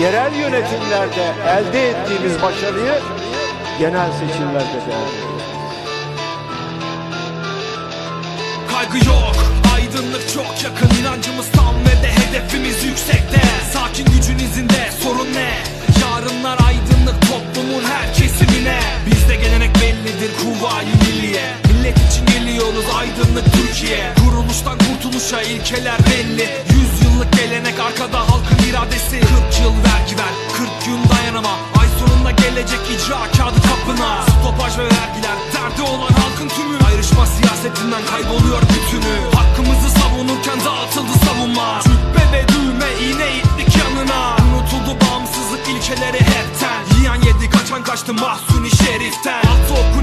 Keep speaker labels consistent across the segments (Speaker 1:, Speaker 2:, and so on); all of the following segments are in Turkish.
Speaker 1: yerel yönetimlerde elde ettiğimiz başarıyı genel seçimlerde de.
Speaker 2: Kaygı yok Aydınlık çok yakın. İnancımız tam ve de hedefimiz yüksekte. Sakin gücün izinde sorun ne? Yarınlar aydınlık toplumun her kesimine. Bizde gelenek bellidir kuvayi milliye. Millet için geliyoruz aydınlık Türkiye. Kuruluştan kurtuluşa ilkeler belli gelecek icra kağıdı kapına. Stopaj ve vergiler derdi olan halkın tümü. Ayrışma siyasetinden kayboluyor bütünü. Hakkımızı savunurken dağıtıldı savunma. Cübbe ve düğme iğne itlik yanına. Unutuldu bağımsızlık ilkeleri hepten. Yiyen yedi kaçan kaçtı mahsuni şeriften. Altı okun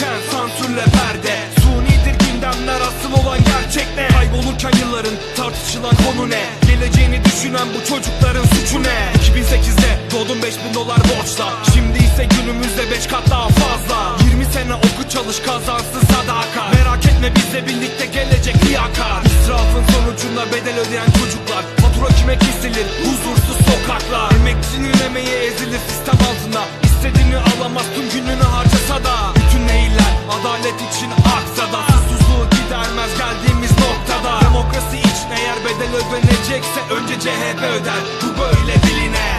Speaker 2: göremezken sansürle perde. Sunidir gündemler asıl olan gerçek ne? Kaybolurken yılların tartışılan konu ne? Geleceğini düşünen bu çocukların suçu ne? 2008'de doğdum 5000 dolar borçla. Şimdi ise günümüzde 5 kat daha fazla. 20 sene oku çalış kazansın sadaka Merak etme bizle birlikte gelecek liyakat İsrafın sonucunda bedel ödeyen çocuklar. Fatura kime kesilir? Huzursuz sokaklar. Emekçinin emeği ezilir sistem altında. İstediğini alamaz tüm gününü harcasa da olsun eylem Adalet için aksa da Susuzluğu gidermez geldiğimiz noktada. Demokrasi için eğer bedel ödenecekse Önce CHP öder. Bu böyle biline